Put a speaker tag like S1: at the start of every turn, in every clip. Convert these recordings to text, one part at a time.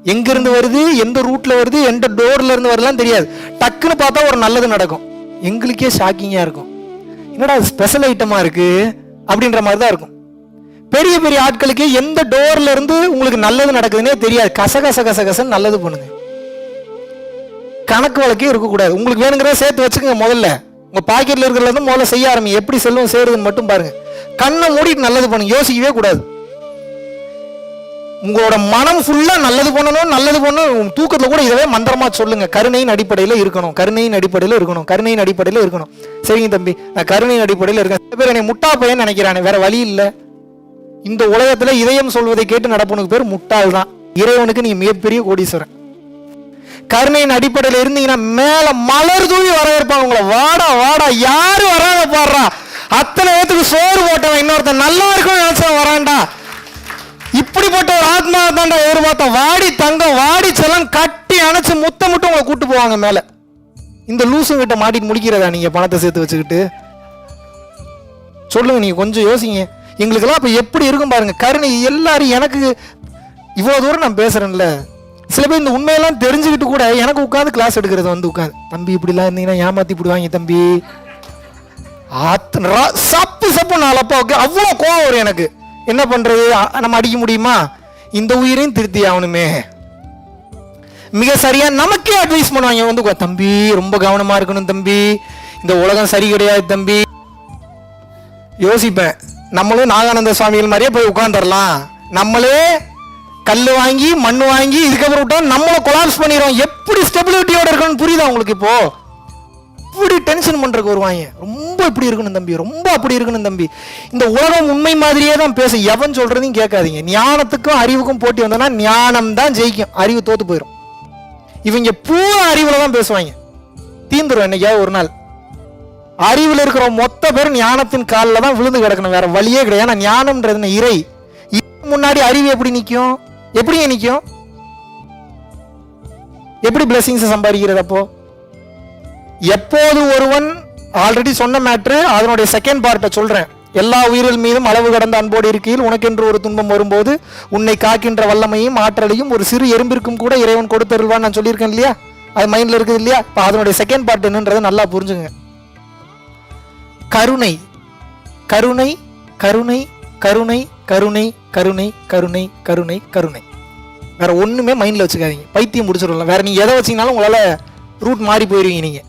S1: எங்கிருந்து வருது எந்த ரூட்ல வருது எந்த டோர்ல இருந்து வரலாம் தெரியாது. டக்குன்னு பார்த்தா ஒரு நல்லது நடக்கும். எங்களுக்கே ஷாக்கிங்கா இருக்கும். என்னடா ஸ்பெஷல் ஐட்டமா இருக்கு? அப்படின்ற மாதிரி தான் இருக்கும். பெரிய பெரிய ஆட்களுக்கு எந்த டோர்ல இருந்து உங்களுக்கு நல்லது நடக்குதுன்னே தெரியாது. கச கச கச கசன்னு நல்லது பண்ணுங்க கணக்கு வழக்கே இருக்கக்கூடாது. உங்களுக்கு வேணுங்கிறத சேர்த்து வச்சுக்கோங்க முதல்ல. உங்க பாக்கெட்ல இருக்கிறதுல முதல்ல செய்ய ஆரம்பிங்க. எப்படி செல்வம் சேருதுன்னு மட்டும் பாருங்க. கண்ணை மூடிட்டு நல்லது பண்ணுங்க. யோசிக்கவே கூடாது. உங்களோட மனம் ஃபுல்லாக நல்லது பண்ணணும் நல்லது பண்ணணும். தூக்கத்தில் கூட இதவே மந்திரமாக சொல்லுங்க. கருணையின் அடிப்படையில் இருக்கணும். கருணையின் அடிப்படையில் இருக்கணும். கருணையின் அடிப்படையில் இருக்கணும். சரிங்க தம்பி. நான் கருணையின் அடிப்படையில் இருக்கேன். சில பேர் என்னை முட்டா பையன் நினைக்கிறானே. வேற வழி இல்லை. இந்த உலகத்துல இதயம் சொல்வதை கேட்டு நடப்பனுக்கு பேர் முட்டாள் தான். இறைவனுக்கு நீ மிகப்பெரிய கோடீஸ்வரன். கருணையின் அடிப்படையில் இருந்தீங்கன்னா மேல மலர் தூவி வரவேற்பாங்க உங்களை. வாடா வாடா. யாரும் வராத பாடுறா? அத்தனை பேத்துக்கு சோறு போட்டவன் இன்னொருத்தன். நல்லா இருக்கும் நினைச்சவன் வரான்டா. இப்படிப்பட்ட ஒரு ஆத்மா ஒரு எதிர்பார்த்தோம். வாடி தங்கம் வாடி செல்லம் கட்டி அணைச்சு முத்த மட்டும் உங்களை கூட்டு போவாங்க மேல. இந்த லூசு கிட்ட மாட்டிட்டு முடிக்கிறதா நீங்க பணத்தை சேர்த்து வச்சுக்கிட்டு? சொல்லுங்க நீங்க கொஞ்சம் யோசிங்க. எங்களுக்கெல்லாம் அப்போ எப்படி இருக்கும் பாருங்க. கருணை எல்லாரும் எனக்கு இவ்வளோ தூரம் நான் பேசுறேன்ல. சில பேர் இந்த உண்மையெல்லாம் தெரிஞ்சுக்கிட்டு கூட எனக்கு உட்காந்து கிளாஸ் எடுக்கிறது வந்து உட்காந்து தம்பி இப்படிலாம் இருந்தீங்கன்னா ஏமாத்தி போடுவாங்க தம்பி. ஆத்து சப்பு சப்பு நான் நாளப்பா அவ்வளோ கோவம் வரும் எனக்கு. என்ன பண்ணுறது நம்ம அடிக்க முடியுமா? இந்த உயிரையும் திருத்தி ஆகணுமே. மிக சரியா நமக்கே அட்வைஸ் பண்ணுவாங்க. வந்து தம்பி ரொம்ப கவனமா இருக்கணும் தம்பி. இந்த உலகம் சரி கிடையாது தம்பி. யோசிப்பேன். நம்மளும் நாகானந்த சுவாமிகள் மாதிரியே போய் உட்காந்துடலாம் நம்மளே கல் வாங்கி மண் வாங்கி இதுக்கப்புறம் விட்டா நம்மளும் கொலாப்ஸ் பண்ணிடுவோம் எப்படி ஸ்டெபிலிட்டியோட இருக்கணும்னு புரியுதா உங்களுக்கு இப்போது இப்படி டென்ஷன் பண்ணுறக்கு வருவாங்க. ரொம்ப இப்படி இருக்கணும் தம்பி ரொம்ப அப்படி இருக்கணும் தம்பி. இந்த உலகம் உண்மை மாதிரியே தான் பேசும். எவன் சொல்கிறதையும் கேட்காதீங்க. ஞானத்துக்கும் அறிவுக்கும் போட்டி வந்தோன்னா ஞானம் தான் ஜெயிக்கும். அறிவு தோற்று போயிடும் இவங்க பூரா அறிவில் தான் பேசுவாங்க. தீந்துடும் என்னைக்காவது ஒரு நாள். அறிவில் இருக்கிற மொத்த பேர் ஞானத்தின் காலில் தான் விழுந்து கிடக்கணும். வேற வழியே கிடையாது. ஏன்னா ஞானம்ன்றது என்ன? இறை. முன்னாடி அறிவு எப்படி நிற்கும் எப்படிங்க நிற்கும் எப்படி பிளெஸிங்ஸை சம்பாதிக்கிறது அப்போ? எப்போது ஒருவன் ஆல்ரெடி சொன்ன மேட்ரு அதனுடைய செகண்ட் பார்ட்டை சொல்றேன். எல்லா உயிர்கள் மீதும் அளவு கடந்த அன்போடு இருக்கையில் உனக்கென்று ஒரு துன்பம் வரும்போது உன்னை காக்கின்ற வல்லமையும் ஆற்றலையும் ஒரு சிறு எறும்பிற்கும் கூட இறைவன் கொடுத்தருள்வான்னு நான் சொல்லியிருக்கேன் இல்லையா? அது மைண்ட்ல இருக்குது இல்லையா? இப்போ அதனுடைய செகண்ட் பார்ட் என்னன்றதை நல்லா புரிஞ்சுங்க. கருணை. கருணை கருணை கருணை கருணை கருணை கருணை கருணை கருணை. வேற ஒண்ணுமே மைண்ட்ல வச்சுக்காதீங்க. பைத்தியம் முடிச்சிடலாம் வேற நீங்க எதை வச்சீங்கனாலும் உங்களால ரூட் மாறி போயிருவீங்க நீங்க.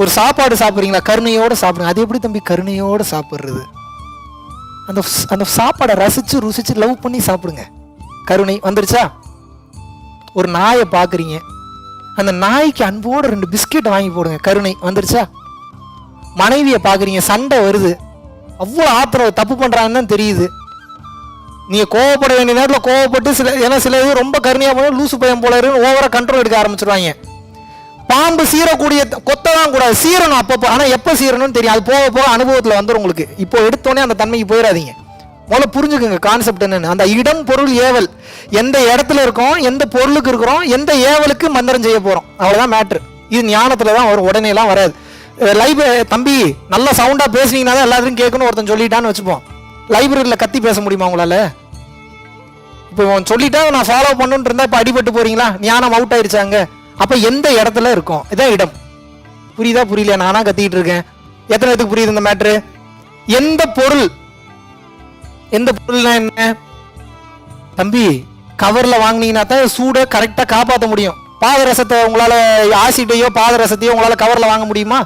S1: ஒரு சாப்பாடு சாப்பிட்றீங்களா? கருணையோடு சாப்பிடுங்க. அது எப்படி தம்பி? கருணையோடு சாப்பிட்றது. அந்த அந்த சாப்பாடை ரசித்து ருசித்து லவ் பண்ணி சாப்பிடுங்க. கருணை வந்துருச்சா? ஒரு நாயை பார்க்குறீங்க. அந்த நாய்க்கு அன்போட ரெண்டு பிஸ்கெட் வாங்கி போடுங்க. கருணை வந்துருச்சா? மனைவியை பார்க்குறீங்க. சண்டை வருது. அவ்வளோ ஆத்திரம் தப்பு பண்ணுறாங்கன்னு தான் தெரியுது. நீங்கள் கோவப்பட வேண்டிய நேரத்தில் கோவப்பட்டு சில ஏன்னா சில இது ரொம்ப கருணையாக போனால் லூசு பையன் போல ஓவராக கண்ட்ரோல் எடுக்க ஆரம்பிச்சிருவாங்க. பாம்பு சீரக்கூடிய கொத்தலாம் கூடாது. சீரணும் அப்பப்போ. ஆனால் எப்போ சீரணும்னு தெரியும் அது போக போக அனுபவத்தில் வந்துடும் உங்களுக்கு. இப்போ எடுத்தோடனே அந்த தன்மைக்கு போயிடாதீங்க. முதல்ல புரிஞ்சுக்குங்க கான்செப்ட் என்னன்னு. அந்த இடம் பொருள் ஏவல். எந்த இடத்துல இருக்கோம் எந்த பொருளுக்கு இருக்கிறோம் எந்த ஏவலுக்கு மந்திரம் செய்ய போகிறோம் அவ்வளோதான் மேட்ரு இது ஞானத்தில் தான் வரும் உடனேலாம் வராது. லைப் தம்பி நல்ல சவுண்டாக பேசுனீங்கன்னா தான் எல்லாத்தையும் கேட்கணும். ஒருத்தன் சொல்லிட்டான்னு வச்சுப்போம். லைப்ரரியில் கத்தி பேச முடியுமா உங்களால்? இப்போ சொல்லிட்டா நான் ஃபாலோ பண்ணுன்னு இருந்தால் இப்போ அடிபட்டு போறீங்களா? ஞானம் அவுட் ஆயிடுச்சாங்க அப்ப எந்த இடத்துல இருக்கும்? இதான் இடம். புரியுதா? புரியல நானா கத்திக்கிட்டு இருக்கேன். எத்தனை பேத்துக்கு புரியுது இந்த மேட்ரு எந்த பொருள்? எந்த பொருள்னா என்ன? தம்பி கவர்ல வாங்கினீங்கன்னா தான் சூடை கரெக்டா காப்பாற்ற முடியும். பாதரசத்தை உங்களால ஆசிட்டையோ பாதரசத்தையோ உங்களால கவர்ல வாங்க முடியுமா?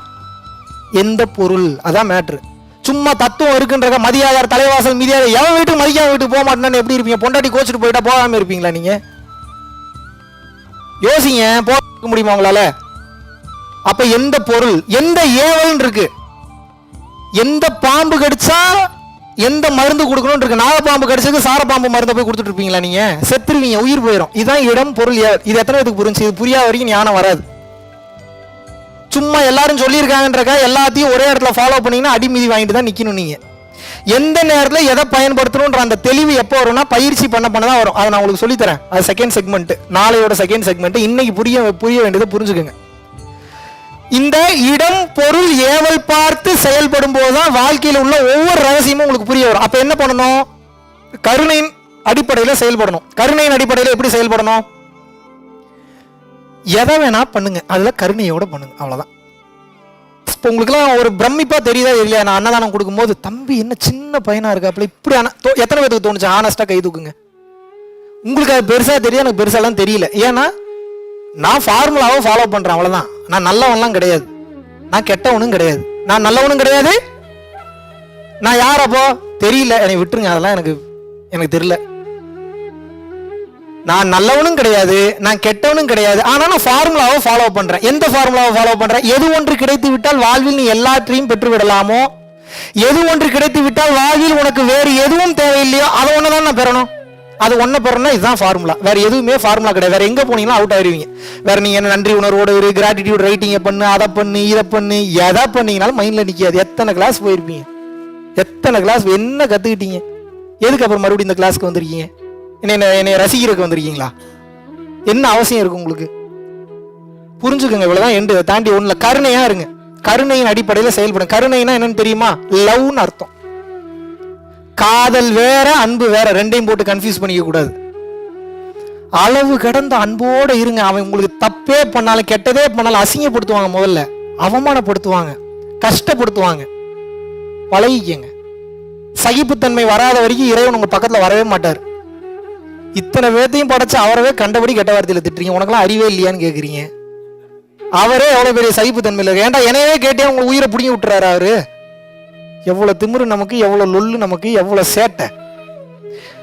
S1: எந்த பொருள்? அதான் மேட்ரு சும்மா தத்துவம் இருக்குன்ற மதியாதார் தலைவாசல் மீதியாக எவன் வீட்டுக்கு மதிக்காம வீட்டுக்கு போக மாட்டேன்னு எப்படி இருப்பீங்க? பொண்டாட்டி கோச்சிட்டு போயிட்டா போகாம இருப்பீங்களா நீங்க? யோசிங்க போ கொடுக்க முடியுமா உங்களால? அப்ப எந்த பொருள் எந்த ஏவல் இருக்கு. எந்த பாம்பு கடிச்சா எந்த மருந்து கொடுக்கணும் இருக்கு. நாகப்பாம்பு கடிச்சதுக்கு பாம்பு மருந்தை போய் கொடுத்துட்டு இருப்பீங்களா நீங்க? செத்துருவீங்க உயிர் போயிடும் இதுதான் இடம் பொருள் ஏவல் இது எத்தனை பேருக்கு புரிஞ்சு இது புரியாத வரைக்கும் ஞானம் வராது. சும்மா எல்லாரும் சொல்லியிருக்காங்கன்றக்கா எல்லாத்தையும் ஒரே இடத்துல ஃபாலோ பண்ணீங்கன்னா அடிமீதி வாங்கிட்டு தான் நிக்கணும் நீங்க. எந்த நேரத்தில் எதை பயன்படுத்தணுன்ற அந்த தெளிவு எப்போ வரும்னா பயிற்சி பண்ண பண்ண தான் வரும். அதை நான் உங்களுக்கு சொல்லித்தரேன். அது செகண்ட் செக்மெண்ட் நாளையோட செகண்ட் செக்மெண்ட் இன்னைக்கு புரிய புரிய வேண்டியதை புரிஞ்சுக்குங்க. இந்த இடம் பொருள் ஏவல் பார்த்து செயல்படும் போதுதான் வாழ்க்கையில் உள்ள ஒவ்வொரு ரகசியமும் உங்களுக்கு புரிய வரும். அப்ப என்ன பண்ணணும்? கருணையின் அடிப்படையில் செயல்படணும். கருணையின் அடிப்படையில் எப்படி செயல்படணும்? எதை வேணா பண்ணுங்க. அதில் கருணையோட பண்ணுங்க. அவ்வளோதான் இப்போ உங்களுக்குலாம் ஒரு பிரமிப்பா தெரியுதா இல்லையா? நான் அன்னதானம் கொடுக்கும்போது தம்பி என்ன சின்ன பையனா இருக்காப்புல இப்படி ஆனா தோ- எத்தனை பேருக்கு தோணுச்சு? ஆனஸ்டா கை தூக்குங்க. உங்களுக்கு அது பெருசா தெரியும் எனக்கு பெருசாலாம் தெரியல. ஏன்னா நான் ஃபார்முலாவை ஃபாலோ பண்றேன் அவ்வளவுதான். நான் நல்லவன்லாம் கிடையாது. நான் கெட்டவனும் கிடையாது. நான் நல்லவனும் கிடையாது. நான் யார் அப்போ? தெரியல. என்னை விட்டுருங்க. அதெல்லாம் எனக்கு எனக்கு தெரியல. நான் நல்லவனும் கிடையாது நான் கெட்டவனும் கிடையாது. ஆனால் நான் ஃபார்முலாவை ஃபாலோ பண்ணுறேன் எந்த ஃபார்முலாவை ஃபாலோ பண்ணுறேன் எது ஒன்று கிடைத்து விட்டால் வாழ்வில் நீ எல்லாற்றையும் பெற்று விடலாமோ எது ஒன்று கிடைத்து விட்டால் வாழ்வில் உனக்கு வேறு எதுவும் தேவையில்லையோ? அதை ஒன்று தான் நான் பெறணும்? அது ஒன்றை பெறணும்னா இதுதான் ஃபார்முலா வேற எதுவுமே ஃபார்முலா கிடையாது. வேற எங்க போனீங்கன்னா அவுட் ஆயிடுவீங்க வேற நீங்க என்ன நன்றி உணர்வோட ஒரு கிராட்டிடியூட் ரைட்டிங்கை பண்ணு அதை பண்ணு இதை பண்ணு எதை பண்ணீங்கனாலும் மைண்ட்ல நிக்காது. எத்தனை கிளாஸ் போயிருப்பீங்க? எத்தனை கிளாஸ் என்ன கத்துக்கிட்டீங்க? எதுக்கு அப்புறம் மறுபடியும் இந்த கிளாஸ்க்கு வந்திருக்கீங்க? என்னை என்னை ரசிக்கிறதுக்கு வந்திருக்கீங்களா? என்ன அவசியம் இருக்கு உங்களுக்கு? புரிஞ்சுக்கோங்க இவ்வளோதான் எண்டு தாண்டி ஒன்றில் கருணையாக இருங்க. கருணையின் அடிப்படையில் செயல்படும் கருணைனா என்னன்னு தெரியுமா? லவ்னு அர்த்தம். காதல் வேற அன்பு வேற ரெண்டையும் போட்டு கன்ஃபியூஸ் பண்ணிக்க கூடாது. அளவு கடந்த அன்போடு இருங்க. அவன் உங்களுக்கு தப்பே பண்ணாலும் கெட்டதே பண்ணாலும் அசிங்கப்படுத்துவாங்க முதல்ல. அவமானப்படுத்துவாங்க. கஷ்டப்படுத்துவாங்க. பழகிக்கங்க. சகிப்புத்தன்மை வராத வரைக்கும் இறைவன் உங்கள் பக்கத்தில் வரவே மாட்டார். இத்தனை பேர்த்தையும் படைச்சு அவரவே கண்டபடி கெட்ட வார்த்தையில திட்டுறீங்க. உனக்கெல்லாம் அறிவே இல்லையான்னு கேக்குறீங்க. அவரே எவ்வளவு பெரிய சகிப்புத்தன்மையில் இருக்கு ஏன்டா என்னையே கேட்டே உங்க உயிரை பிடிங்கி விட்டுறாரு அவரு? எவ்வளவு திமிரு நமக்கு எவ்வளவு லொல்லு நமக்கு எவ்வளவு சேட்டை.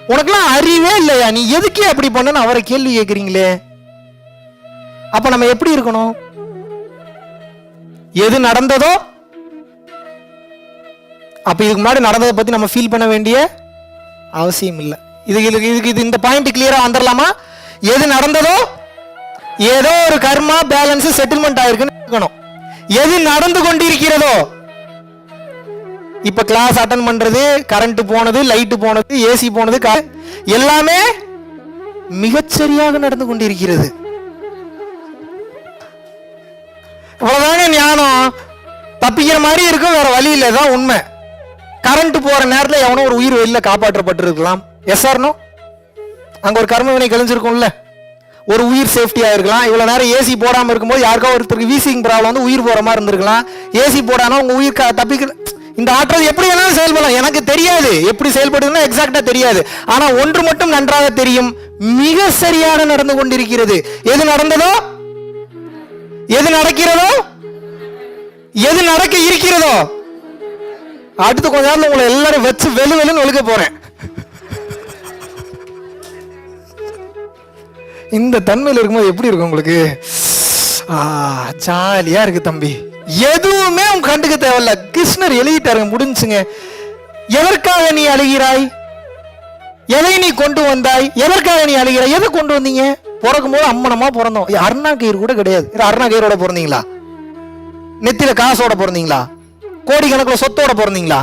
S1: உனக்கெல்லாம் அறிவே இல்லையா? நீ எதுக்கே அப்படி பண்ணன்னு அவரை கேள்வி கேட்குறீங்களே அப்ப நம்ம எப்படி இருக்கணும்? எது நடந்ததோ? அப்ப இதுக்கு முன்னாடி நடந்ததை பத்தி நம்ம ஃபீல் பண்ண வேண்டிய அவசியம் இல்லை. இது இதுக்கு இதுக்கு இது இந்த பாயிண்ட் கிளியரா வந்துடலாமா எது நடந்ததோ ஏதோ ஒரு கர்மா பேலன்ஸ் செட்டில்மெண்ட் ஆயிருக்குன்னு இருக்கணும். எது நடந்து கொண்டிருக்கிறதோ இப்ப கிளாஸ் அட்டன் பண்றது கரண்ட் போனது லைட் போனது ஏசி போனது க- எல்லாமே மிகச்சரியாக நடந்து கொண்டிருக்கிறது. இவ்வளவுதாங்க ஞானம்? தப்பிக்கிற மாதிரி இருக்கும் வேற வழி இல்லை தான் உண்மை. கரண்ட் போற நேரத்தில் எவனோ ஒரு உயிர் வெளியில காப்பாற்றப்பட்டிருக்கலாம். எஸ் ஆர்னோ ஒரு கர்ம வினை கழிஞ்சிருக்கும்ல. ஒரு உயிர் சேஃப்டியாக இருக்கலாம். இவ்வளோ நேரம் ஏசி போடாமல் இருக்கும்போது யாருக்கா ஒருத்தருக்கு வீசிங் ப்ராப்ளம் வந்து உயிர் போகிற மாதிரி இருந்திருக்கலாம். ஏசி போடாமல் உங்கள் உயிர் க- தப்பிக்க இந்த ஆற்றல் எப்படி வேணாலும் செயல்படலாம். எனக்கு தெரியாது. எப்படி செயல்படுதுன்னா எக்ஸாக்டாக தெரியாது. ஆனால் ஒன்று மட்டும் நன்றாக தெரியும். மிக சரியாக நடந்து கொண்டிருக்கிறது. எது நடந்ததோ? எது நடக்கிறதோ? எது நடக்க இருக்கிறதோ? அடுத்து கொஞ்ச நேரத்துல உங்களை எல்லாரும் வச்சு வெளு வெளுன்னு ஒழுக்க போறேன். இந்த தன்மையில் இருக்கும்போது எப்படி இருக்கும் உங்களுக்கு? ஆ ஜாலியா இருக்கு தம்பி. எதுவுமே உன் கண்டுக்க தேவையில்ல. கிருஷ்ணர் எழுதிட்டாருங்க முடிஞ்சுங்க. எதற்காக நீ அழுகிறாய்? எதை நீ கொண்டு வந்தாய்? எதற்காக நீ அழுகிறாய்? எதை கொண்டு வந்தீங்க? பிறக்கும் போது அம்மனமா பிறந்தோம். அருணா கயிறு கூட கிடையாது. அருணா கயிறோட பிறந்தீங்களா? நெத்தில காசோட பிறந்தீங்களா? கோடிக்கணக்கில் சொத்தோட பிறந்தீங்களா?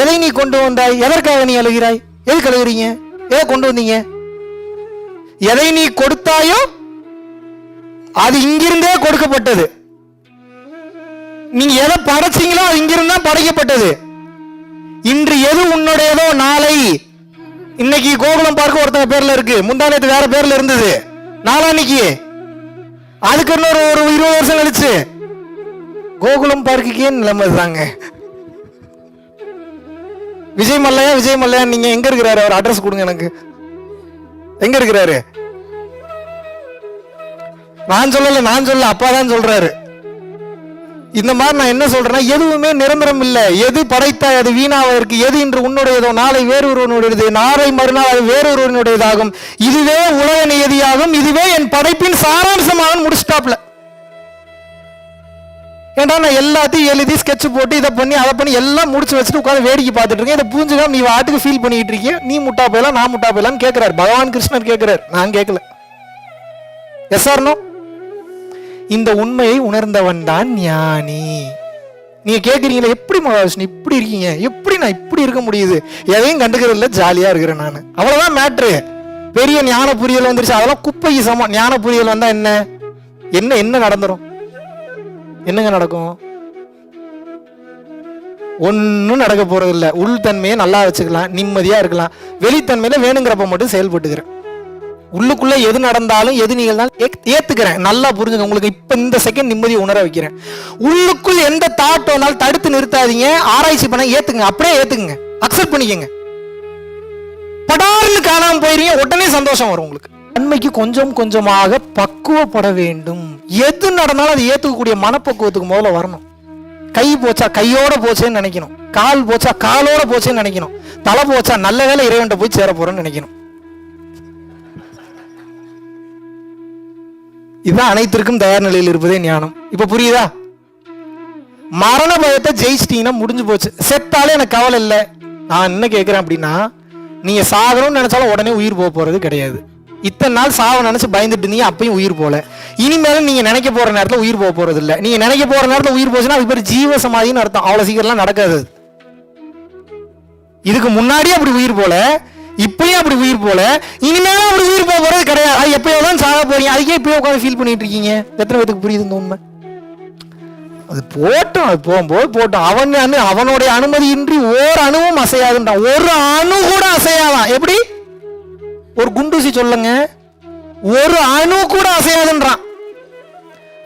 S1: எதை நீ கொண்டு வந்தாய்? எதற்காக நீ அழுகிறாய்? எதுக்கு அழுகிறீங்க? எதை கொண்டு வந்தீங்க? எதை நீ கொடுத்தாயோ அது இங்கிருந்தே கொடுக்கப்பட்டது. நீங்க எதை படைச்சீங்களோ அது இங்கிருந்து படைக்கப்பட்டது. இன்று எது உன்னுடையதோ நாளை. இன்னைக்கு கோகுலம் பார்க்க ஒருத்தங்க பேர்ல இருக்கு. முந்தானத்து வேற பேர்ல இருந்தது. நாளான்னைக்கு அதுக்கு இன்னொரு ஒரு இருபது வருஷம் கழிச்சு. கோகுலம் பார்க்குக்கே நிலைமை தாங்க விஜய் மல்லையா விஜய் மல்லையா நீங்க எங்க இருக்கிறாரு? அவர் அட்ரஸ் கொடுங்க எனக்கு. எங்க இருக்கிறாரு? நான் சொல்லல நான் சொல்ல அப்பா தான் சொல்றாரு. இந்த மாதிரி நான் என்ன சொல்றேன்னா எதுவுமே நிரந்தரம் இல்லை. எது படைத்தாய் அது வீணாவதற்கு எது இன்று உன்னுடையதோ நாளை வேறொருவனுடையது. நாளை மறுநாள் அது வேறொருவனுடையதாகும். இதுவே உலக நியதியாகும் இதுவே என் படை ஏன்டா நான் எல்லாத்தையும் எழுதி ஸ்கெட்ச் போட்டு இதை பண்ணி அதை பண்ணி எல்லாம் முடிச்சு வச்சுட்டு உட்காந்து வேடிக்கை பார்த்துட்டு இருக்கேன். இதை புரிஞ்சுக்காம நீ வாட்டுக்கு ஃபீல் பண்ணிட்டு இருக்கீங்க நீ முட்டா போயலாம் நான் முட்டா போயலாம்னு கேட்கிறார் பகவான் கிருஷ்ணர் கேட்கிறார் நான் கேட்கல எஸ் ஆர்னோ இந்த உண்மையை உணர்ந்தவன் தான் ஞானி. நீங்க கேட்குறீங்களா எப்படி மகாவிஷ்ணு இப்படி இருக்கீங்க? எப்படி நான் இப்படி இருக்க முடியுது? எதையும் கண்டுக்கிறதில்ல ஜாலியா இருக்கிறேன் நான். அவ்வளவுதான் மேட்ரு பெரிய ஞான புரியல் வந்துருச்சு. அதெல்லாம் குப்பைக்கு சமம். ஞான புரியல் வந்தா என்ன? என்ன என்ன நடந்துரும்? என்னங்க நடக்கும்? ஒன்றும் நடக்க போகிறது இல்லை உள்தன்மையை நல்லா வச்சுக்கலாம் நிம்மதியாக இருக்கலாம். வெளித்தன்மையில் வேணுங்கிறப்ப மட்டும் செயல்பட்டுக்கிறேன். உள்ளுக்குள்ளே எது நடந்தாலும் எது நிகழ்ந்தாலும் ஏத்- நல்லா புரிஞ்சுங்க உங்களுக்கு இப்போ இந்த செகண்ட் நிம்மதியை உணர வைக்கிறேன். உள்ளுக்குள் எந்த தாட் வந்தாலும் தடுத்து நிறுத்தாதீங்க. ஆராய்ச்சி பண்ண ஏற்றுங்க அப்படியே ஏற்றுக்குங்க அக்செப்ட் பண்ணிக்கங்க. படார்னு காணாமல் போயிருவீங்க உடனே சந்தோஷம் வரும் உங்களுக்கு. நன்மைக்கு கொஞ்சம் கொஞ்சமாக பக்குவப்பட வேண்டும். எது நடந்தாலும் அதை ஏத்துக்கக்கூடிய மனப்பக்குவத்துக்கு முதல்ல வரணும். கை போச்சா கையோட போச்சேன்னு நினைக்கணும். கால் போச்சா காலோட போச்சேன்னு நினைக்கணும். தலை போச்சா நல்ல வேளை இறைவன்ட்ட போய் சேர போறேன்னு நினைக்கணும். இதுதான் அனைத்திற்கும் தயார் நிலையில் இருப்பதே ஞானம். இப்ப புரியுதா? மரண பயத்தை ஜெயிச்சிட்டீங்கன்னா முடிஞ்சு போச்சு. செத்தாலே எனக்கு கவலை இல்லை. நான் என்ன கேட்குறேன் அப்படின்னா நீங்க சாகணும்னு நினைச்சாலும் உடனே உயிர் போக போறது கிடையாது. இத்தனை நாள் சாவ நினைச்சு பயந்துட்டு இருந்தீங்க அப்பயும் உயிர் போல. இனிமேலும் நீங்க நினைக்க போற நேரத்தில் உயிர் போக போறது இல்லை நீங்க நினைக்க போற நேரத்தில் உயிர் போச்சுன்னா அது பேர் ஜீவ சமாதின்னு அர்த்தம். அவ்வளவு சீக்கிரம்லாம் நடக்காது. இதுக்கு முன்னாடியே அப்படி உயிர் போல இப்பயும் அப்படி உயிர் போல இனிமேலும் அப்படி உயிர் போக போறது கிடையாது. அது எப்பயோ தான் சாக போறீங்க. அதுக்கே இப்பயோ உட்காந்து ஃபீல் பண்ணிட்டு இருக்கீங்க. எத்தனை பேத்துக்கு புரியுதுங்க உண்மை? அது போட்டோம். அது போகும்போது போட்டோம். அவன் அவனுடைய அனுமதியின்றி ஓர் அணுவும் அசையாதுன்றான். ஒரு அணு கூட அசையாதான். எப்படி? ஒரு குண்டூசி சொல்லுங்க. ஒரு அணு கூட அசையாதுன்றான்.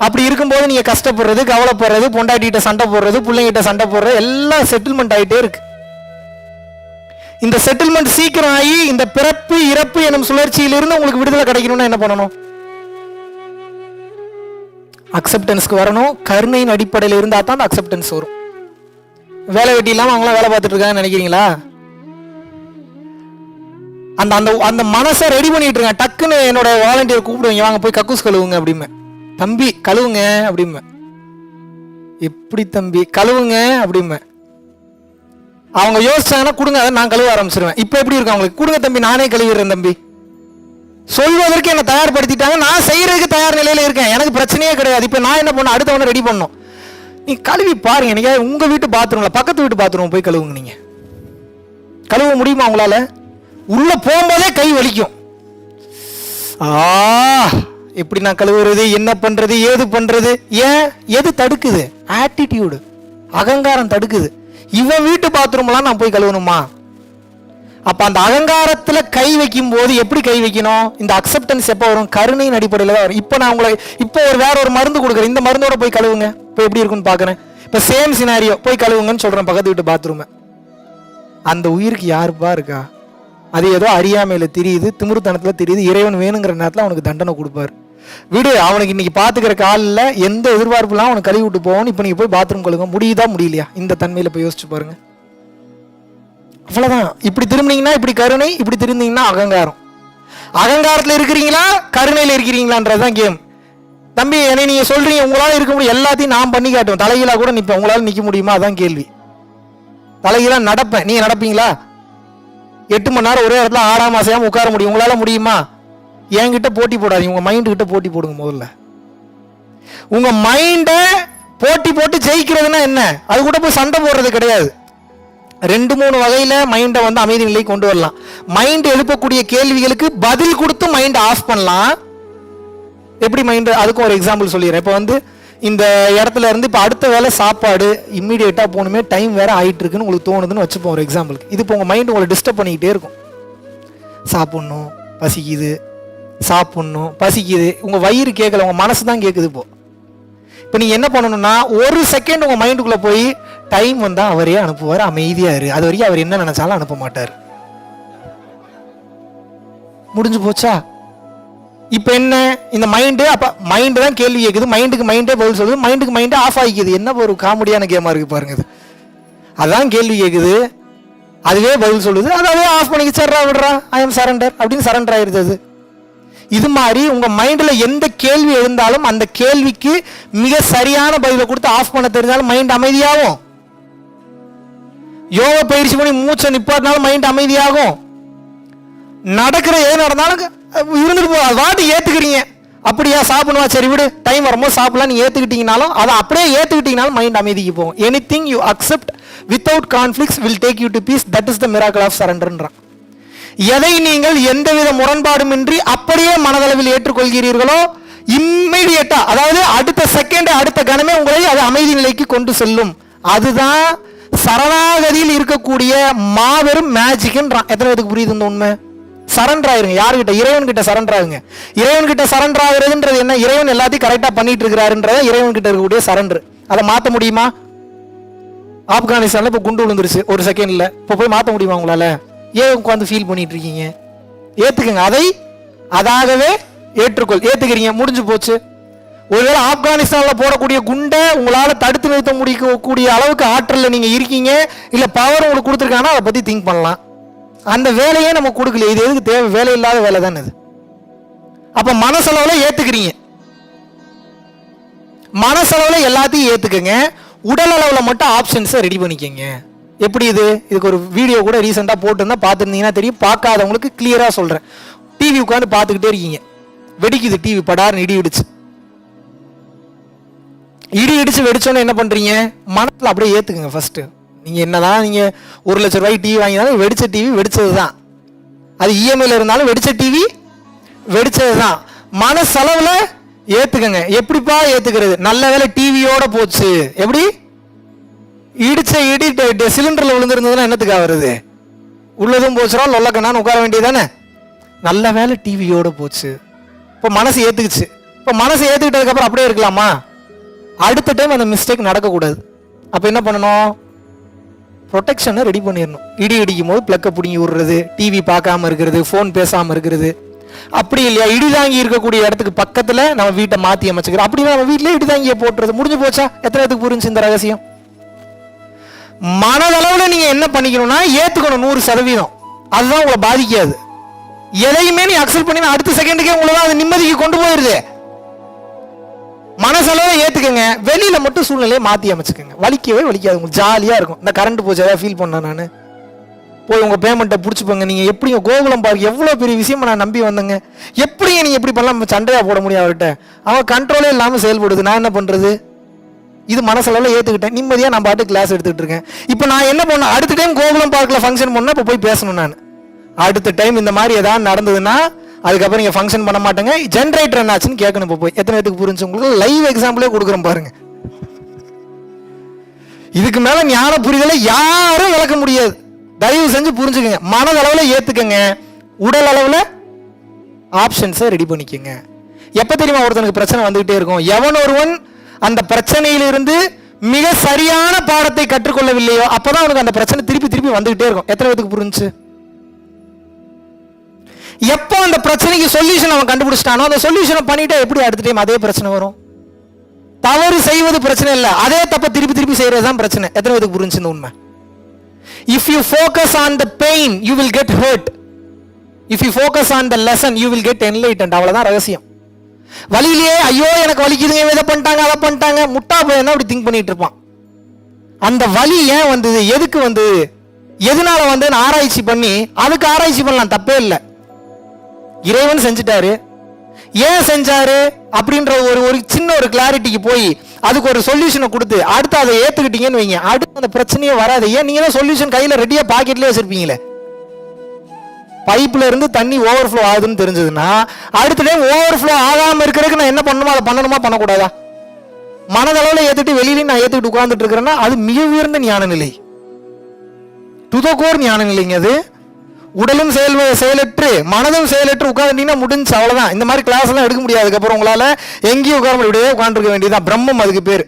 S1: அப்படி இருக்கும்போது நீங்க கஷ்டப்படுறது கவலைப்படுறது பொண்டாட்டிகிட்ட சண்டை போடுறது பிள்ளைங்கிட்ட சண்டை போடுறது எல்லாம் செட்டில்மெண்ட் ஆகிட்டே இருக்கு. இந்த செட்டில்மெண்ட் சீக்கிரம் ஆகி இந்த பிறப்பு இறப்பு எனும் சுழற்சியிலிருந்து உங்களுக்கு விடுதலை கிடைக்கணும்னா என்ன பண்ணணும்? அக்செப்டன்ஸ்க்கு வரணும். கருணையின் அடிப்படையில் இருந்தால் தான் அந்த அக்செப்டன்ஸ் வரும். வேலை வெட்டி இல்லாமல் அவங்களாம் வேலை பார்த்துட்டு இருக்காங்கன்னு நினைக்கிறீங்களா? அந்த அந்த அந்த மனசை ரெடி பண்ணிட்டு இருக்கேன் டக்குன்னு என்னோட வாலண்டியர் கூப்பிடுவீங்க. வாங்க போய் கக்கூஸ் கழுவுங்க அப்படிமே தம்பி கழுவுங்க அப்படிமே எப்படி தம்பி? கழுவுங்க அப்படிமே அவங்க யோசிச்சாங்கன்னா கொடுங்க அதை நான் கழுவ ஆரம்பிச்சிருவேன். இப்போ எப்படி இருக்கு அவங்களுக்கு? கொடுங்க தம்பி நானே கழுவிடுறேன் தம்பி. சொல்வதற்கு என்னை தயார்படுத்திட்டாங்க. நான் செய்யறதுக்கு தயார் நிலையில இருக்கேன். எனக்கு பிரச்சனையே கிடையாது. இப்போ நான் என்ன பண்ண அடுத்தவனை ரெடி பண்ணும் நீ கழுவி பாருங்க. நீங்க உங்க வீட்டு பாத்ரூம்ல பக்கத்து வீட்டு பாத்ரூம் போய் கழுவுங்க நீங்க. கழுவ முடியுமா உங்களால? உள்ள போகும்போதே கை வலிக்கும். ஆ எப்படி நான் கழுவுறது என்ன பண்றது ஏது பண்றது? ஏன்? எது தடுக்குது? ஆட்டிடியூடு அகங்காரம் தடுக்குது. இவன் வீட்டு பாத்ரூம்லாம் நான் போய் கழுவணுமா? அப்ப அந்த அகங்காரத்துல கை வைக்கும் போது எப்படி கை வைக்கணும்? இந்த அக்செப்டன்ஸ் எப்போ வரும்? கருணையின் அடிப்படையில் தான் வரும். இப்போ நான் உங்களை இப்போ ஒரு வேற ஒரு மருந்து கொடுக்குறேன். இந்த மருந்தோட போய் கழுவுங்க. இப்போ எப்படி இருக்குன்னு பார்க்குறேன் இப்போ சேம் சினாரியோ போய் கழுவுங்கன்னு சொல்றேன் பக்கத்து வீட்டு பாத்ரூமை அந்த உயிருக்கு யாருப்பா இருக்கா? அது ஏதோ அறியாமையில் தெரியுது திமிருத்தனத்துல தெரியுது இறைவன் வேணுங்கிற நேரத்தில் அவனுக்கு தண்டனை கொடுப்பாரு. விடு அவனுக்கு இன்னைக்கு பாத்துக்கிற காலில் எந்த எதிர்பார்ப்புலாம் அவனுக்கு கழுவி விட்டு போகணும். இப்போ நீங்கள் போய் பாத்ரூம் கழுவுங்க. முடியுதா முடியலையா? இந்த தன்மையில் போய் யோசிச்சு பாருங்க. அவ்வளோதான் இப்படி திரும்பினீங்கன்னா இப்படி கருணை இப்படி திரும்பினீங்கன்னா அகங்காரம். அகங்காரத்தில் இருக்கிறீங்களா இருக்கிறீங்களான்றது தான் கேம். தம்பி என்னை நீங்கள் சொல்கிறீங்க உங்களால் இருக்க முடியும். எல்லாத்தையும் நான் பண்ணி காட்டுவேன். தலைகீழாக கூட நிற்பேன் உங்களால் நிற்க முடியுமா? அதான் கேள்வி. தலைகீழாக நடப்பேன். நீங்கள் நடப்பீங்களா? எட்டு மணி நேரம் ஒரே இடத்துல ஆடாம அசையாம உட்கார முடியும். உங்களால் முடியுமா? என்கிட்ட போட்டி போடாதீங்க. உங்கள் மைண்டுக்கிட்ட போட்டி போடுங்க முதல்ல. உங்கள் மைண்டை போட்டி போட்டு ஜெயிக்கிறதுனா என்ன? அது கூட போய் சண்டை போடுறது கிடையாது. ரெண்டு மூணு வகையில் மைண்டை வந்து அமைதி நிலை கொண்டு வரலாம். மைண்ட் எழுப்பக்கூடிய கேள்விகளுக்கு பதில் கொடுத்து மைண்டை ஆஃப் பண்ணலாம். எப்படி மைண்டு அதுக்கும் ஒரு எக்ஸாம்பிள் சொல்லிடுறேன். இப்போ வந்து இந்த இடத்துல இருந்து இப்போ அடுத்த வேலை சாப்பாடு இம்மிடியேட்டாக போகணுமே டைம் வேறு ஆகிட்டு இருக்குன்னு உங்களுக்கு தோணுதுன்னு வச்சுப்போம் ஒரு எக்ஸாம்பிளுக்கு இது இப்போ உங்கள் மைண்ட் உங்களை டிஸ்டர்ப் பண்ணிக்கிட்டே இருக்கும். சாப்பிட்ணும் பசிக்குது. சாப்பிட்ணும் பசிக்குது. உங்கள் வயிறு கேட்கல உங்கள் மனசு தான் கேட்குது இப்போ. இப்போ நீங்கள் என்ன பண்ணணும்னா ஒரு செகண்ட் உங்கள் மைண்டுக்குள்ளே போய் டைம் வந்தால் அவரே அனுப்புவார். அமைதியாக இரு. அது வரைக்கும் அவர் என்ன நினச்சாலும் அனுப்ப மாட்டார். முடிஞ்சு போச்சா? இப்போ என்ன? இந்த மைண்டு அப்போ மைண்டு தான் கேள்வி கேட்குது மைண்டுக்கு மைண்டே பதில் சொல்லுது. மைண்டுக்கு மைண்டே ஆஃப் ஆகிக்குது. என்ன ஒரு காமெடியான கேமாக இருக்குது பாருங்க இது. அதான் கேள்வி கேட்குது அதுவே பதில் சொல்லுது. அதே ஆஃப் பண்ணி சர்றா விடுறா. ஐ எம் சரண்டர் அப்படின்னு சரண்டர் ஆயிருது அது. இது மாதிரி உங்கள் மைண்டில் எந்த கேள்வி எழுந்தாலும் அந்த கேள்விக்கு மிக சரியான பதிலை கொடுத்து ஆஃப் பண்ண தெரிஞ்சாலும் மைண்ட் அமைதியாகும். யோகா பயிற்சி பண்ணி மூச்சை நிப்பாட்டினாலும் மைண்ட் அமைதியாகும். நடக்கிற எது நடந்தாலும் இருந்துட்டு போ அது வாட்டி ஏற்றுக்கிறீங்க அப்படியா சாப்பிடுவா சரி விடு. டைம் வரும்போது சாப்பிடலாம். நீ ஏற்றுக்கிட்டீங்கனாலும் அதை அப்படியே ஏற்றுக்கிட்டீங்கனாலும் மைண்ட் அமைதிக்கு போகும். Anything you accept without conflicts will take you to peace that is the miracle of சரண்டர்ன்றான் எதை நீங்கள் எந்தவித முரண்பாடுமின்றி அப்படியே மனதளவில் ஏற்றுக்கொள்கிறீர்களோ இம்மிடியட்டா அதாவது அடுத்த செகண்ட் அடுத்த கணமே உங்களை அது அமைதி நிலைக்கு கொண்டு செல்லும். அதுதான் சரணாகதியில் இருக்கக்கூடிய மாபெரும் மேஜிக்ன்றான் எத்தனை பேருக்கு புரியுது இந்த உண்மை? சரண்டர் ஆயிருங்க. யாருக்கிட்ட இறைவன் கிட்ட சரண்டர் ஆகுங்க. இறைவன் கிட்ட சரண்டர் ஆகுறதுன்றது என்ன? இறைவன் எல்லாத்தையும் கரெக்டாக பண்ணிட்டு இருக்கிறாருன்றத இறைவன் கிட்ட இருக்கக்கூடிய சரண்டர் அதை மாற்ற முடியுமா? ஆப்கானிஸ்தானில் இப்போ குண்டு விழுந்துருச்சு. ஒரு செகண்டில் இப்போ போய் மாற்ற முடியுமா உங்களால்? ஏன் உட்காந்து ஃபீல் பண்ணிட்டு இருக்கீங்க? ஏற்றுக்குங்க அதை அதாகவே ஏற்றுக்கொள். ஏற்றுக்கிறீங்க முடிஞ்சு போச்சு. ஒருவேளை ஆப்கானிஸ்தானில் போடக்கூடிய குண்டை உங்களால் தடுத்து நிறுத்த முடியக்கூடிய அளவுக்கு ஆற்றலில் நீங்கள் இருக்கீங்க. இல்லை பவர் உங்களுக்கு கொடுத்துருக்காங்கன்னா அதை பற்றி திங்க் பண்ணலாம். அந்த வேலையே நம்ம கொடுக்கல இது எதுக்கு தேவை? வேலை இல்லாத வேலை தானே இது. அப்போ மனசளவில் ஏற்றுக்கிறீங்க மனசளவில் எல்லாத்தையும் ஏற்றுக்குங்க உடல் அளவில் மட்டும் ஆப்ஷன்ஸை ரெடி பண்ணிக்கோங்க. எப்படி இது? இதுக்கு ஒரு வீடியோ கூட ரீசெண்டாக போட்டிருந்தா பார்த்துருந்தீங்கன்னா தெரியும். பார்க்காதவங்களுக்கு கிளியராக சொல்கிறேன் டிவி உட்காந்து பார்த்துக்கிட்டே இருக்கீங்க. வெடிக்குது டிவி படார்னு இடி இடிச்சு. இடி இடிச்சு வெடிச்சோன்னு என்ன பண்ணுறீங்க மனசில் அப்படியே ஏற்றுக்குங்க ஃபஸ்ட்டு நீங்கள் என்னதான் நீங்கள் ஒரு லட்ச ரூபாய் டிவி வாங்கினாலும் வெடிச்ச டிவி வெடிச்சது தான் அது இஎம்ஐயில் இருந்தாலும் வெடிச்ச டிவி வெடிச்சது தான் மனசளவில் ஏற்றுக்கங்க எப்படிப்பா ஏற்றுக்கிறது நல்ல வேலை டிவியோட போச்சு. எப்படி? இடிச்ச இடி சிலிண்டரில் விழுந்திருந்ததுன்னா என்னத்துக்கு வருது உள்ளதும் போச்சுரா லொல்லக்கண்ணான்னு உட்கார வேண்டியதானே நல்ல வேலை டிவியோட போச்சு. இப்போ மனசு ஏற்றுக்குச்சு இப்போ மனசு ஏற்றுக்கிட்டதுக்கப்புறம் அப்படியே இருக்கலாமா? அடுத்த டைம் அந்த மிஸ்டேக் நடக்கக்கூடாது. அப்போ என்ன பண்ணணும்? ப்ரொடெக்ஷனை ரெடி பண்ணிடணும். இடி இடிக்கும் போது பிளக்கை பிடுங்கி விடுறது டிவி பார்க்காம இருக்கிறது ஃபோன் பேசாமல் இருக்கிறது. அப்படி இல்லையா? இடி தாங்கி இருக்கக்கூடிய இடத்துக்கு பக்கத்தில் நம்ம வீட்டை மாற்றி அமைச்சுக்கிறோம். அப்படின்னா நம்ம வீட்டிலே இடி தாங்கியை போட்டுறது. முடிஞ்சு போச்சா? எத்தனை இடத்துக்கு புரிஞ்சு இந்த ரகசியம்? மனதளவில் நீங்கள் என்ன பண்ணிக்கணும்னா ஏற்றுக்கணும் நூறு சதவீதம். அதுதான் உங்களை பாதிக்காது. எதையுமே நீ அக்செப்ட் பண்ணி அடுத்த செகண்டுக்கே உங்களை தான் அது நிம்மதிக்கு கொண்டு போயிருது. மனசளவு ஏற்றுக்கங்க வெளியில் மட்டும் சூழ்நிலையை மாற்றி அமைச்சுக்கோங்க. வலிக்கவே வலிக்காது. உங்களுக்கு ஜாலியாக இருக்கும். இந்த கரண்ட் போச்சு ஏதாவது ஃபீல் பண்ணேன் நான். போய் உங்கள் பேமெண்ட்டை பிடிச்சிப்போங்க. நீங்கள் எப்படிங்க கோகுலம் பார்க்க எவ்வளோ பெரிய விஷயம் நான் நம்பி வந்தேங்க. எப்படிங்க நீங்கள் எப்படி பண்ணலாம்? சண்டையாக போட முடியும் அவர்கிட்ட. அவன் கண்ட்ரோலே இல்லாமல் செயல்படுது. நான் என்ன பண்ணுறது இது மனசளவில் ஏற்றுக்கிட்டேன் நிம்மதியாக நான் பாட்டு கிளாஸ் எடுத்துக்கிட்டு இருக்கேன். இப்போ நான் என்ன பண்ணேன் அடுத்த டைம் கோகுலம் பார்க்கில் ஃபங்க்ஷன் பண்ணால் இப்போ போய் பேசணும் நான். அடுத்த டைம் இந்த மாதிரி ஏதாவது நடந்ததுன்னா அதுக்கப்புறம் நீங்கள் ஃபங்க்ஷன் பண்ண மாட்டேங்க. ஜென்ரேட்டர் என்னாச்சுன்னு கேட்கணும் இப்போ போய். எத்தனை பேத்துக்கு புரிஞ்சு உங்களுக்கு? லைவ் எக்ஸாம்பிளே கொடுக்குறோம் பாருங்க. இதுக்கு மேலே ஞான புரிதலை யாரும் விளக்க முடியாது. தயவு செஞ்சு புரிஞ்சுக்கங்க. மனதளவில் ஏற்றுக்கங்க உடல் அளவில் ஆப்ஷன்ஸை ரெடி பண்ணிக்கோங்க. எப்போ தெரியுமா ஒருத்தனுக்கு பிரச்சனை வந்துகிட்டே இருக்கும்? எவன் ஒருவன் அந்த பிரச்சனையிலிருந்து மிக சரியான பாடத்தை கற்றுக்கொள்ளவில்லையோ அப்பதான் அவனுக்கு அந்த பிரச்சனை திருப்பி திருப்பி வந்துகிட்டே இருக்கும். எத்தனை பேத்துக்கு புரிஞ்சு எப்போ அந்த பிரச்சனைக்கு சொல்யூஷன் அவன் கண்டுபிடிச்சிட்டானோ அந்த சொல்யூஷனை பண்ணிட்டு எப்படி அடுத்த டைம் அதே பிரச்சனை வரும்? தவறு செய்வது பிரச்சனை இல்லை. அதே தப்ப திருப்பி திருப்பி செய்யறது தான் பிரச்சனை. எத்தனை பேருக்கு புரிஞ்சு இந்த உண்மை? If you focus on the pain you will get hurt if you focus on the lesson you will get enlightened அவ்வளோதான் ரகசியம். வழியிலேயே ஐயோ எனக்கு வலிக்குதுங்க இதை பண்ணிட்டாங்க அதை பண்ணிட்டாங்க. முட்டா போய் என்ன அப்படி திங்க் பண்ணிட்டு இருப்பான். அந்த வலி ஏன் வந்தது? எதுக்கு வந்தது? எதனால வந்து ஆராய்ச்சி பண்ணி அதுக்கு ஆராய்ச்சி பண்ணலாம். தப்பே இல்லை. இறைவன் செஞ்சுட்டாரு. ஏன் செஞ்சாரு? அப்படின்ற ஒரு ஒரு சின்ன ஒரு கிளாரிட்டிக்கு போய் அதுக்கு ஒரு சொல்யூஷனை கொடுத்து அடுத்து அதை ஏத்துக்கிட்டீங்கன்னு வைங்க. அடுத்து அந்த பிரச்சனையே வராது. ஏன்? நீங்க தான் சொல்யூஷன் கையில ரெடியா பாக்கெட்லயே வச்சிருப்பீங்களே. பைப்ல இருந்து தண்ணி ஓவர் ஃப்ளோ ஆகுதுன்னு தெரிஞ்சதுன்னா அடுத்த டைம் ஓவர் ஃப்ளோ ஆகாம இருக்கிறதுக்கு நான் என்ன பண்ணணுமோ அதை பண்ணணுமா? பண்ணக்கூடாதா? மனதளவில் ஏத்துட்டு வெளியிலையும் நான் ஏத்துக்கிட்டு உட்காந்துட்டு இருக்கிறேன்னா அது மிக உயர்ந்த ஞான நிலை துதகோர் ஞான நிலைங்க அது. உடலும் செயல் செயலற்று மனதும் செயலற்று உட்காந்துட்டீங்கன்னா முடிஞ்சு அவ்வளோதான் இந்த மாதிரி கிளாஸ் எல்லாம் எடுக்க முடியாது. அதுக்கப்புறம் உங்களால் எங்கேயும் உட்கார இப்படியே உட்காந்துருக்க வேண்டியதான் பிரம்மம் அதுக்கு பேர்.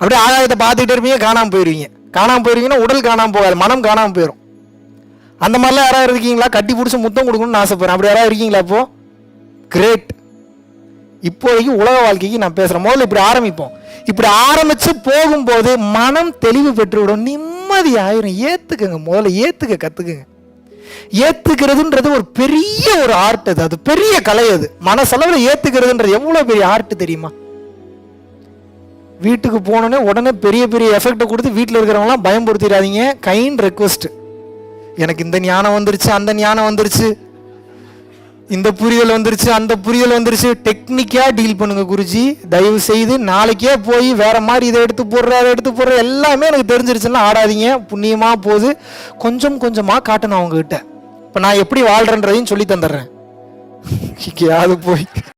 S1: அப்படியே ஆகாயத்தை பார்த்துக்கிட்டே இருப்பீங்க காணாமல் போயிடுவீங்க காணாமல் போயிருவீங்கன்னா உடல் காணாமல் போகாது மனம் காணாமல் போயிடும் அந்த மாதிரிலாம் யாராவது இருக்கீங்களா? கட்டி பிடிச்சி முத்தம் கொடுக்கணும்னு ஆசைப்படுறேன். அப்படி யாராவது இருக்கீங்களா இப்போ? கிரேட் இப்போதைக்கு உலக வாழ்க்கைக்கு நான் பேசுகிறேன் முதல்ல இப்படி ஆரம்பிப்போம். இப்படி ஆரம்பித்து போகும்போது மனம் தெளிவு பெற்றுவிடும். நிம்மதி ஆயிரும். ஏற்றுக்குங்க முதல்ல ஏற்றுக்க கற்றுக்குங்க ஏற்றுக்கிறதுன்றது ஒரு பெரிய ஒரு ஆர்ட் அது. அது பெரிய கலை அது. மனசளவில் ஏற்றுக்கிறதுன்றது எவ்வளோ பெரிய ஆர்ட் தெரியுமா? வீட்டுக்கு போனோடனே உடனே பெரிய பெரிய எஃபெக்டை கொடுத்து வீட்டில் இருக்கிறவங்களாம் பயம்படுத்திடாதீங்க கைண்ட் ரெக்வஸ்ட் எனக்கு இந்த ஞானம் வந்துருச்சு அந்த ஞானம் வந்துருச்சு. இந்த புரிதல் வந்துருச்சு அந்த புரிதல் வந்துருச்சு. டெக்னிக்காக டீல் பண்ணுங்க குருஜி. தயவு செய்து நாளைக்கே போய் வேற மாதிரி இதை எடுத்து போடுற அதை எடுத்து போடுற எல்லாமே எனக்கு தெரிஞ்சிருச்சுன்னா ஆடாதீங்க. புண்ணியமாக போகுது கொஞ்சம் கொஞ்சமாக காட்டணும் அவங்ககிட்ட. இப்போ நான் எப்படி வாழ்கிறேன்றதையும் சொல்லி தந்துடுறேன். அது போய்.